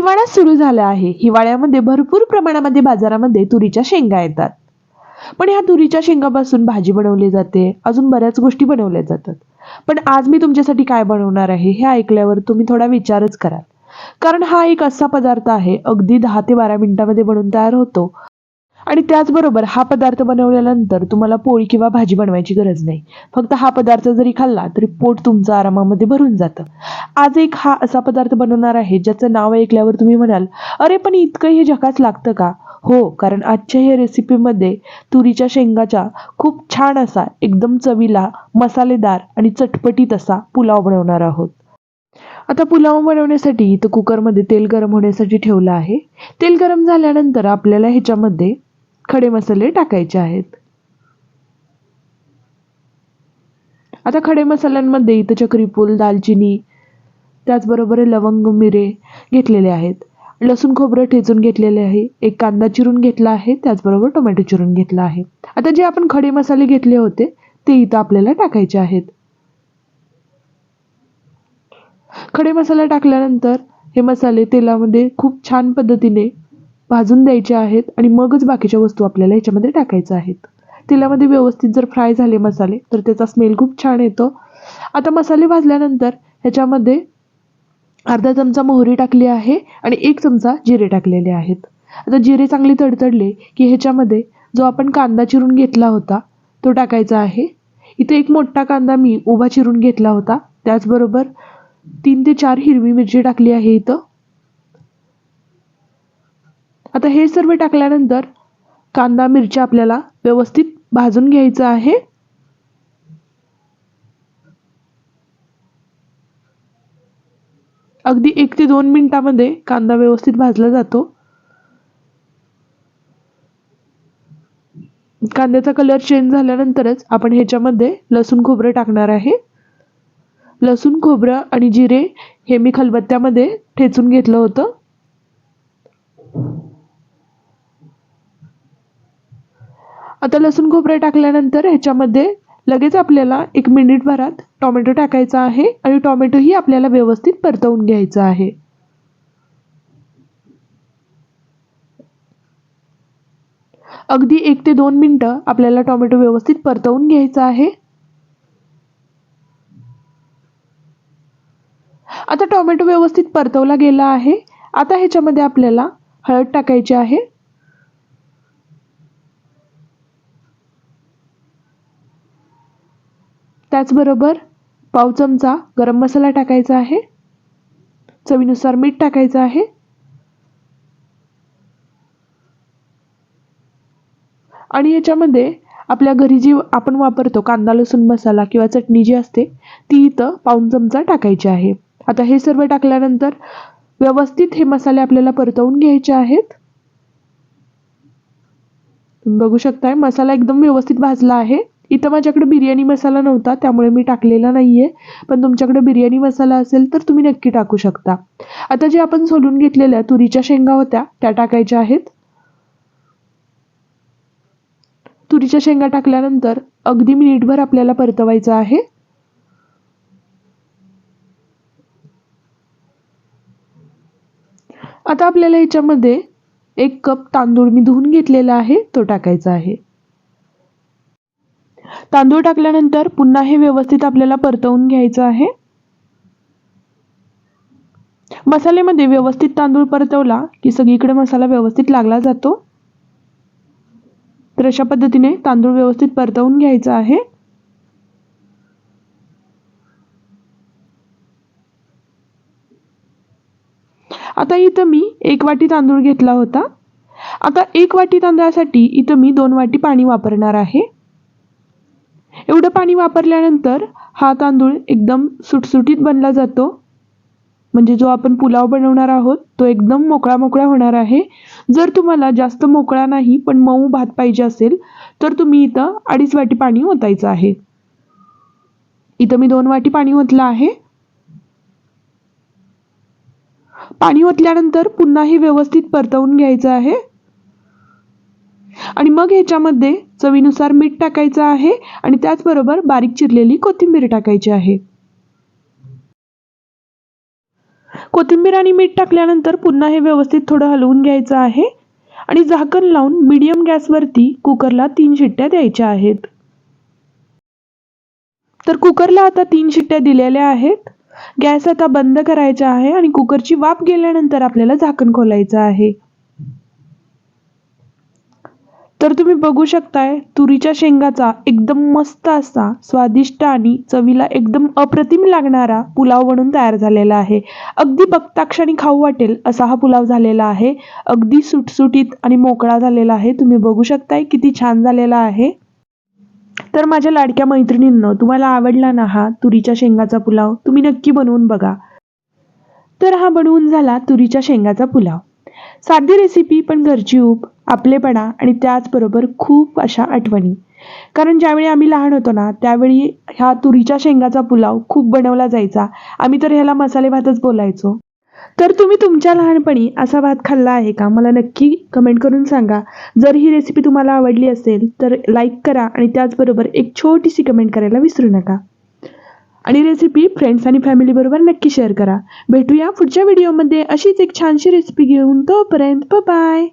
हिवाळा सुरू झाला आहे. हिवाळ्यामध्ये भरपूर प्रमाणामध्ये बाजारामध्ये तुरीच्या शेंगा येतात. पण ह्या तुरीच्या शेंगापासून भाजी बनवली जाते. अजून बऱ्याच गोष्टी बनवल्या जातात. पण आज मी तुमच्यासाठी काय बनवणार आहे हे ऐकल्यावर तुम्ही थोडा विचारच कराल. कारण हा एक असा पदार्थ आहे अगदी दहा ते बारा मिनिटामध्ये बनवून तयार होतो. आणि त्याचबरोबर हा पदार्थ बनवल्यानंतर तुम्हाला पोळी किंवा भाजी बनवायची गरज नाही. फक्त हा पदार्थ जरी खाल्ला तरी पोट तुमचं आरामामध्ये भरून जातं. आज एक हा असा पदार्थ बनवणार आहे ज्याचं नाव ऐकल्यावर तुम्ही म्हणाल अरे पण इतकं हे जगाच लागतं का? हो कारण आजच्या या रेसिपीमध्ये तुरीच्या शेंगाच्या खूप छान असा एकदम चवीला मसालेदार आणि चटपटीत असा पुलाव बनवणार आहोत. आता पुलाव बनवण्यासाठी इथं कुकरमध्ये तेल गरम होण्यासाठी ठेवलं आहे. तेल गरम झाल्यानंतर आपल्याला ह्याच्यामध्ये खडे मसाले टाकायचे आहेत. आता खडे मसाल्यांमध्ये इथं चक्रीपूल दालचिनी त्याचबरोबर लवंग मिरे घेतलेले आहेत. लसूण खोबरं ठेचून घेतलेले आहे. एक कांदा चिरून घेतला आहे. त्याचबरोबर टोमॅटो चिरून घेतला आहे. आता जे आपण खडे मसाले घेतले होते ते इथं आपल्याला टाकायचे आहेत. खडे मसाला टाकल्यानंतर हे मसाले तेलामध्ये खूप छान पद्धतीने भाजून द्यायचे आहेत आणि मगच बाकीच्या वस्तू आपल्याला ह्याच्यामध्ये टाकायच्या आहेत. तेलामध्ये व्यवस्थित जर फ्राय झाले मसाले तर त्याचा स्मेल खूप छान येतो. आता मसाले भाजल्यानंतर ह्याच्यामध्ये अर्धा चमचा मोहरी टाकली आहे आणि एक चमचा जिरे टाकलेले आहेत. आता जिरे चांगले तडतडले की ह्याच्यामध्ये जो आपण कांदा चिरून घेतला होता तो टाकायचा आहे. इथे एक मोठा कांदा मी उभा चिरून घेतला होता. त्याचबरोबर तीन ते चार हिरवी मिरची टाकली आहे इथं. आता हे सर्व टाकल्यानंतर कांदा मिरच्या आपल्याला व्यवस्थित भाजून घ्यायचं आहे. अगदी एक ते दोन मिनिटामध्ये कांदा व्यवस्थित भाजला जातो. कांद्याचा कलर चेंज झाल्यानंतरच आपण ह्याच्यामध्ये लसूण खोबरं टाकणार आहे. लसूण खोबरं आणि जिरे हे मी खलबत्त्यामध्ये ठेचून घेतलं होतं. आता लसूण खोबरं टाकल्यानंतर ह्याच्यामध्ये लगेच आपल्याला एक मिनिटभरात टोमॅटो टाकायचा आहे आणि टोमॅटोही आपल्याला व्यवस्थित परतवून घ्यायचा आहे. अगदी एक ते दोन मिनटं आपल्याला टोमॅटो व्यवस्थित परतवून घ्यायचा आहे. आता टोमॅटो व्यवस्थित परतवला गेला आहे. आता ह्याच्यामध्ये आपल्याला हळद टाकायची आहे. त्याचबरोबर पाव चमचा गरम मसाला टाकायचा आहे. चवीनुसार मीठ टाकायचं आहे. आणि याच्यामध्ये आपल्या घरी जी आपण वापरतो कांदा लसूण मसाला किंवा चटणी जी असते ती इथं पाऊन चमचा टाकायची आहे. आता हे सर्व टाकल्यानंतर व्यवस्थित हे मसाले आपल्याला परतवून घ्यायचे आहेत. बघू शकताय मसाला एकदम व्यवस्थित भाजला आहे. इथं माझ्याकडे बिर्याणी मसाला नव्हता त्यामुळे मी टाकलेला नाही आहे पण तुमच्याकडे बिर्याणी मसाला असेल तर तुम्ही नक्की टाकू शकता. आता जे आपण सोलून घेतलेल्या तुरीच्या शेंगा होत्या त्या टाकायच्या आहेत. तुरीच्या शेंगा टाकल्यानंतर अगदी मिनिटभर आपल्याला परतवायचं आहे. आता आपल्याला याच्यामध्ये एक कप तांदूळ मी धुवून घेतलेला आहे तो टाकायचा आहे. तांदूळ टाकल्यानंतर पुन्हा हे व्यवस्थित आपल्याला परतवून घ्यायचं आहे. मसाल्यामध्ये व्यवस्थित तांदूळ परतवला की सगळीकडे मसाला व्यवस्थित लागला जातो. तर अशा पद्धतीने तांदूळ व्यवस्थित परतवून घ्यायचा आहे. आता इथं मी एक वाटी तांदूळ घेतला होता. आता एक वाटी तांदळासाठी इथं मी दोन वाटी पाणी वापरणार आहे. एवढं पाणी वापरल्यानंतर हा तांदूळ एकदम सुटसुटीत बनला जातो. म्हणजे जो आपण पुलाव बनवणार आहोत तो एकदम मोकळा मोकळा होणार आहे. जर तुम्हाला जास्त मोकळा नाही पण मऊ भात पाहिजे असेल तर तुम्ही इथं अडीच वाटी पाणी ओतायचं आहे. इथं मी दोन वाटी पाणी ओतलं आहे. पाणी ओतल्यानंतर पुन्हा हे व्यवस्थित परतवून घ्यायचं आहे. आणि मग ह्याच्यामध्ये चवीनुसार मीठ टाकायचं आहे आणि त्याचबरोबर बारीक चिरलेली कोथिंबीर टाकायची आहे. कोथिंबीर आणि मीठ टाकल्यानंतर पुन्हा हे व्यवस्थित थोडं हलवून घ्यायचं आहे आणि झाकण लावून मीडियम गॅसवरती कुकरला तीन शिट्ट्या द्यायच्या आहेत. तर कुकरला आता तीन शिट्ट्या दिलेल्या आहेत. गॅस आता बंद करायचा आहे आणि कुकरची वाफ गेल्यानंतर आपल्याला झाकण खोलायचं आहे. तर तुम्ही बघू शकताय तुरीच्या शेंगाचा एकदम मस्त असा स्वादिष्ट आणि चवीला एकदम अप्रतिम लागणारा पुलाव बनून तयार झालेला आहे. अगदी बघताक्षणी खाऊ वाटेल असा हा पुलाव झालेला आहे. अगदी सुटसुटीत आणि मोकळा झालेला आहे. तुम्ही बघू शकताय किती छान झालेला आहे. तर माझ्या लाडक्या मैत्रिणींनं तुम्हाला आवडला ना हा तुरीच्या शेंगाचा पुलाव? तुम्ही नक्की बनवून बघा. तर हा बनवून झाला तुरीच्या शेंगाचा पुलाव. साधी रेसिपी पण घरची ऊब आपलेपणा आणि त्याचबरोबर खूप अशा आठवणी. कारण ज्यावेळी आम्ही लहान होतो ना त्यावेळी ह्या तुरीच्या शेंगाचा पुलाव खूप बनवला जायचा. आम्ही तर ह्याला मसाले भातच बोलायचो. तर तुम्ही तुमच्या लहानपणी असा भात खाल्ला आहे का? मला नक्की कमेंट करून सांगा. जर ही रेसिपी तुम्हाला आवडली असेल तर लाईक करा आणि त्याचबरोबर एक छोटीशी कमेंट करायला विसरू नका. आणि रेसिपी फ्रेंड्स आणि फॅमिलीबरोबर नक्की शेअर करा. भेटूया पुढच्या व्हिडिओमध्ये अशीच एक छानशी रेसिपी घेऊन तोपर्यंत बाय